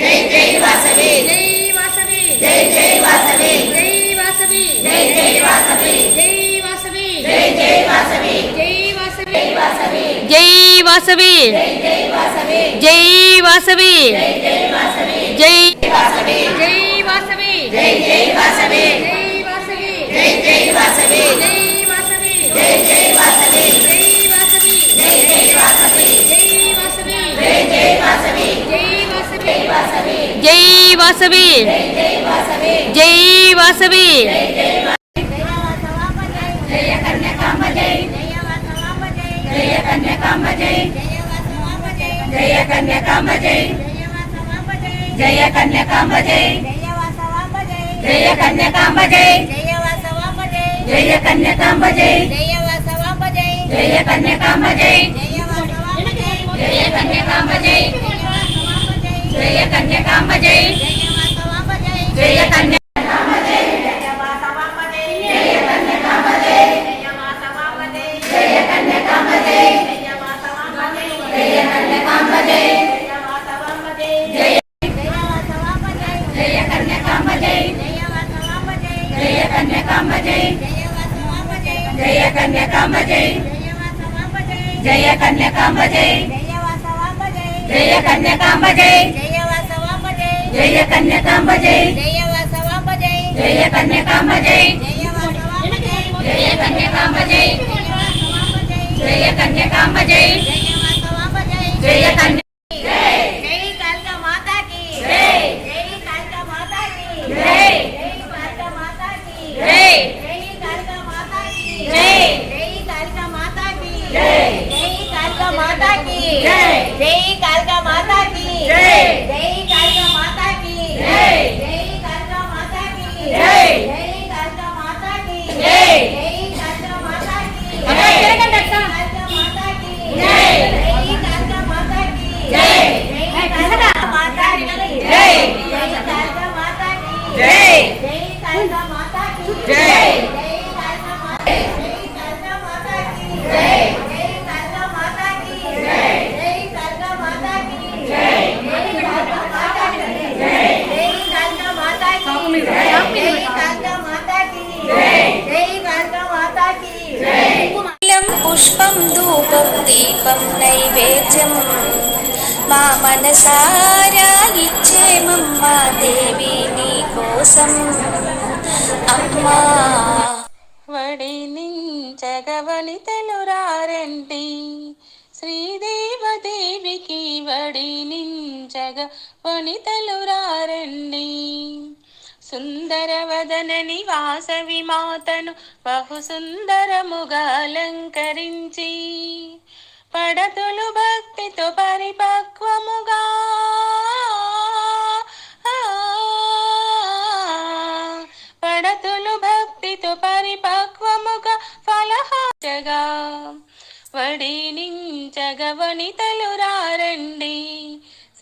జై జై వాసవి జై వాసవి జై జై వాసవి జై వాసవి జై జై వాసవి జై వాసవి జై జై వాసవి జై వాసవి వాసవి జై వాసవి జై వాసవి జై వాసవి జై వాసవి జై వాసవి జై వాసవి జై జై వాసవి జై వాసవి జై జై వాసవి జై వాసవి జై జై వాసవి జై వాసవి జై జై వాసవి జై వాసవి జై జై వాసవి జై వాసవి వాసవి జై వాసవి జై వాసవి. జై వాసవి. జయ కన్యకాంబ జై జయ కన్యకాంబ జై జయ కన్యకాంబ జై జయ కన్యకాంబ జై జయ కన్యకాంబ జై జయ కన్యకాంబ జై జయ కన్యకాంబ జై జయ కన్య जय कन्या काम्ब जय जय कन्या काम्ब जय జయ కన్యకాంబ జై జయ వాసవాంబ జై జయ కన్యకాంబ జై జయ వాసవాంబ జై జయ కన్యకాంబ జై జయ వాసవాంబ జై జయ కన్యకాంబ జై జయ కన్యకాంబ జై జయ వాసవాంబ జై జయ కన్య వడి వడినించగవని తెలురారండి శ్రీదేవదేవికి వడినించగ వనితలురారండి సుందరవదన నివాసవి మాతను బహు సుందరముగా అలంకరించి పడతులు భక్తితో పరిపక్వముగా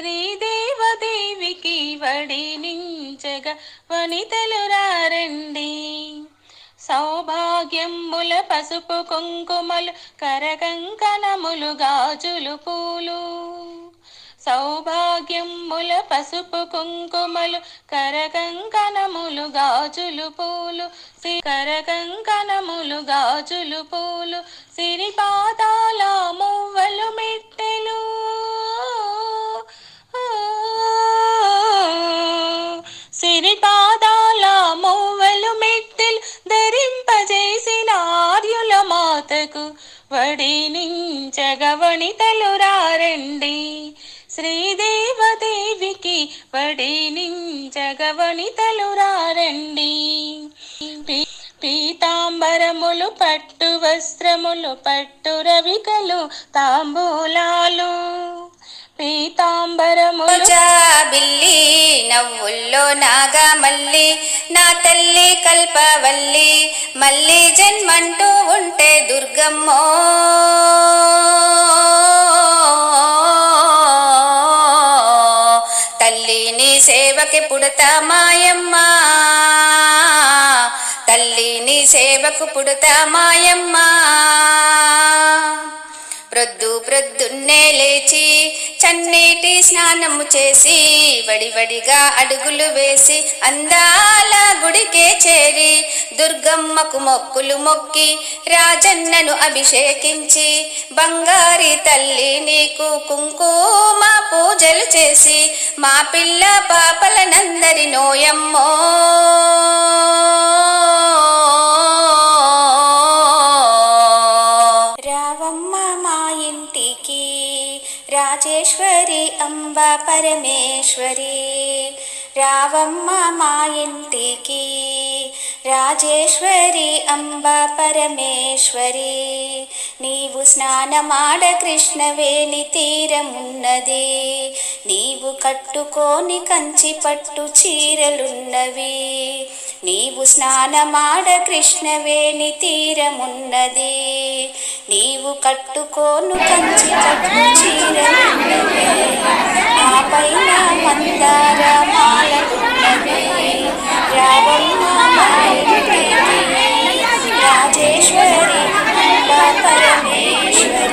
శ్రీదేవదేవికి వడినించగ వనితలు రారండి. సౌభాగ్యముల పసుపు కుంకుమలు కరకంకణములు గాజులు పూలు. సౌభాగ్యముల పసుపు కుంకుమలు కరకంకణములు గాజులు పూలు. కరకంకణములు గాజులు పూలు. సిరిపాదాల మువ్వలు మెట్టెలు. వడినించగవనితలు రారండి పీతాంబరములు పట్టు వస్త్రములు పట్టు రవికలు తాంబూలాలు. పీతాంబరములు బిల్లి నవ్వుల్లో నాగా మల్లి నా తల్లి కల్పవల్లి మళ్ళీ జన్మంటూ ఉంటే దుర్గమ్మో. తల్లి నీ సేవకి పుడతా మాయమ్మ. తల్లి నీ సేవకు పుడతా మాయమ్మ. ప్రొద్దు ప్రొద్దున్నే లేచి చన్నీటి స్నానము చేసి వడివడిగా అడుగులు వేసి అందాల గుడికే చేరి దుర్గమ్మకు మొక్కులు మొక్కి రాజన్నను అభిషేకించి బంగారి తల్లి నీకు కుంకుమ పూజలు చేసి మా పిల్ల పాపలనందరి నోయమ్మో. రాజేశ్వరి అంబ పరమేశ్వరి. రావమ్మ మా ఇంటికి. రాజేశ్వరి అంబ పరమేశ్వరి. నీవు స్నానమాడ కృష్ణవేణి తీరమున్నది. నీవు కట్టుకోని కంచి పట్టు చీరలున్నవి. నీవు స్నానమాడ కృష్ణవేణి తీరమున్నది. నీవు కట్టుకోను కంచి కట్టు చీరలున్నవి ఆ పైన మందార మాలలున్నవి రావమ్మ రాజేశ్వరి అంబ పరమేశ్వరి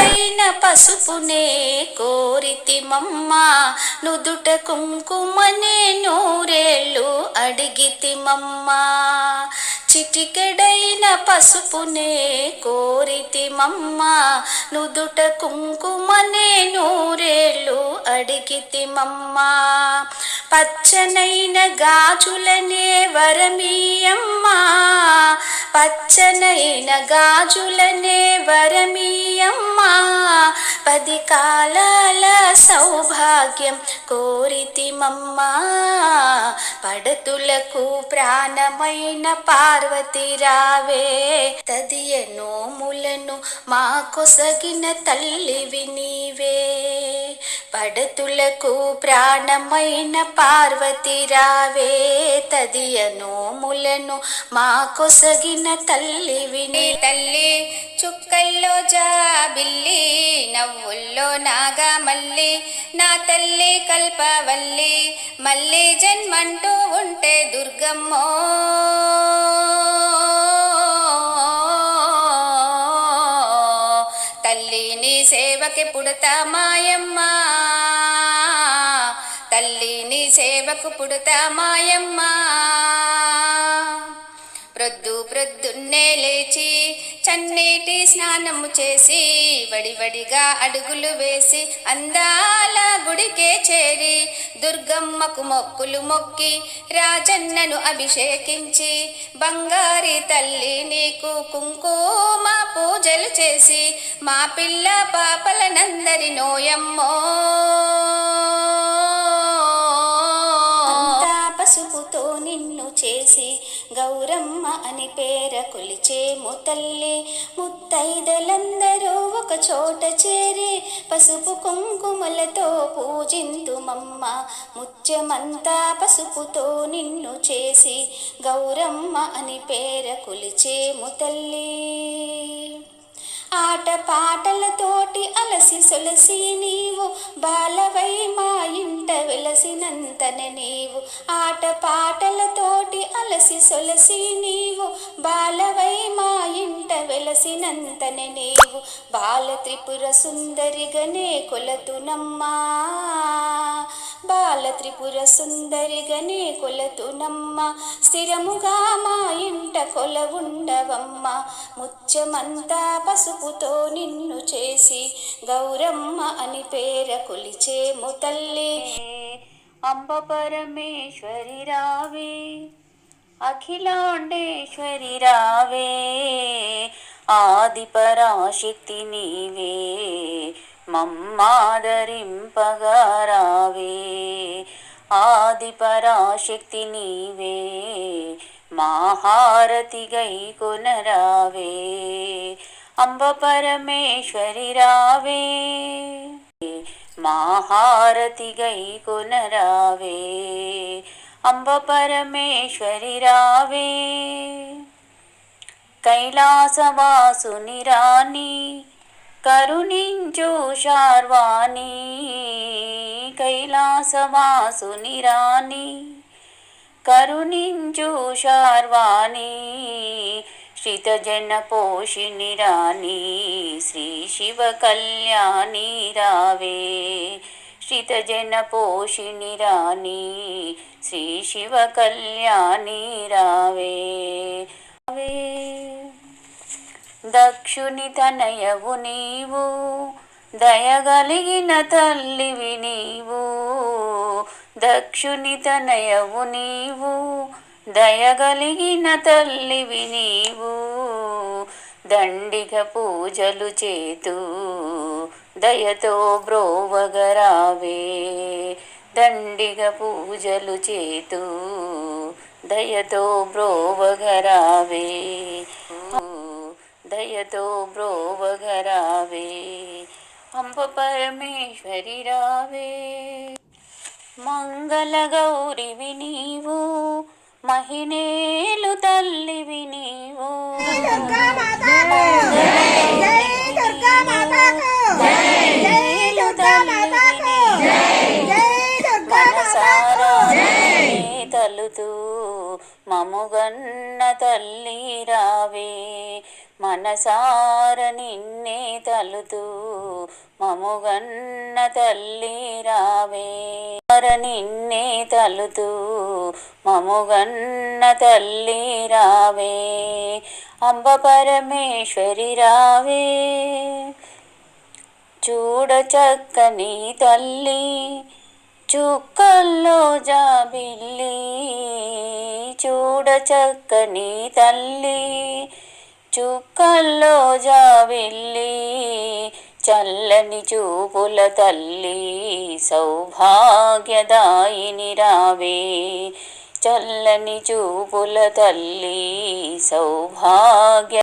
అయిన పసుపునే కోరితి మమ్మ నుదుట కుంకుమనే నూరేళ్ళు అడిగితి మమ్మ చిటికెడైన పసుపునే కోరితి మమ్మ నుదుట కుంకుమనే నూరేళ్ళు అడిగితి మమ్మ. పచ్చనైన గాజులనే వరమీయమ్మ పచ్చనైన గాజులనే వరమీయమ్మ. పది కాలాల సౌభాగ్యం కోరితి మమ్మ పడతులకు ప్రాణమైన పార్వతి రావే. తదియ నోములను మా కొసగిన తల్లివి నీవే. పడతులకు ప్రాణమైన పార్వతి రావే. తదియ నోములను మా కొసగిన తల్లివి నీ తల్లి. చుక్కల్లో జాబిల్లి నవ్వుల్లో నాగమల్లి నా తల్లి కల్పవల్లి. మళ్ళీ జన్మంటూ ఉంటే దుర్గమ్మో. సేవకి పుడతా మాయమ్మ తల్లి నీ సేవకు పుడతా మాయమ్మ ప్రొద్దు ప్రొద్దున్నే లేచి చన్నీటి స్నానము చేసి వడివడిగా అడుగులు వేసి అందాల గుడికే చేరి దుర్గమ్మకు మొక్కులు మొక్కి రాజన్నను అభిషేకించి బంగారి తల్లి నీకు కుంకుమ పూజలు చేసి మా పిల్ల పాపలనందరి నోయమ్మో. పసుపుతో నిన్ను చేసి గౌరమ్మ అని పేర కొలిచేము తల్లి ముత్తైదలందరూ ఒక చోట చేరి పసుపు కుంకుమలతో పూజింతుమమ్మ ముత్యమంతా పసుపుతో నిన్ను చేసి గౌరమ్మ అని పేర కొలిచేము తల్లి ఆట పాటలతోటి అలసి సొలసి నీవు బాలవై మా ఇంట వెలసినంతన నీవు. ఆట పాటలతోటి అలసి సొలసి నీవు బాలవై మా ఇంట వెలసినంతనే నీవు. బాల త్రిపుర సుందరిగనే కొలతునమ్మా. బాల త్రిపుర సుందరిగనే కొలతునమ్మ. స్థిరముగా మా ఇంట కొల ఉండవమ్మ. ముత్యమంతా పసుపుతో నిన్ను చేసి గౌరమ్మ అని పేర కొలిచేము తల్లి. అంబ పరమేశ్వరి రావే. అఖిలాండేశ్వరి రావే ఆది పరాశక్తి నీవే మమ్మాదరింపగా రావే ఆది పరాశక్తి నీవే మాహారతి గై కొనరావే. అంబ పరమేశ్వరి రావే మాహారతి గై కొనరావే. అంబ పరమేశ్వరి రావే. కైలాసవాసుని రాణి కరుణించు శార్వాణి. కైలాసవాసుని రాణి కరుణించు శార్వాణి. శ్రితజన పోషిణి రాణి శ్రీ శివ కళ్యాణి రావే. శ్రితజన పోషిణి రాణి శ్రీ శివ కళ్యాణి రావే. రావే. దక్షుని తనయవు నీవు దయగలిగిన తల్లివి నీవు. దక్షుని తనయవు నీవు దయగలిగిన తల్లివి నీవు. దండిగ పూజలు చేతూ దయతో బ్రోవగరావే. దండిగ పూజలు చేతూ దయతో బ్రోవగరావే. దయతో బ్రోవగరావే. అంబ పరమేశ్వరి రావే. మంగళ గౌరివి నీవు మహినేలు తల్లివి నీవు. మనసారా నిన్నే తలుతూ మముగన్న తల్లి రావే మనసార నిన్నే తలుతూ మముగన్న తల్లి రావే సార నిన్నే తలుతూ మముగన్న తల్లి రావే అంబ పరమేశ్వరి రావే. చూడ చక్కని తల్లి చుక్కల్లో జాబిల్లి. చూడ చక్కని తల్లి చుక్కల్లో జాబిల్లి. చల్లని చూపుల తల్లి సౌభాగ్యదాయిని రావే. చల్లని చూపుల తల్లి సౌభాగ్య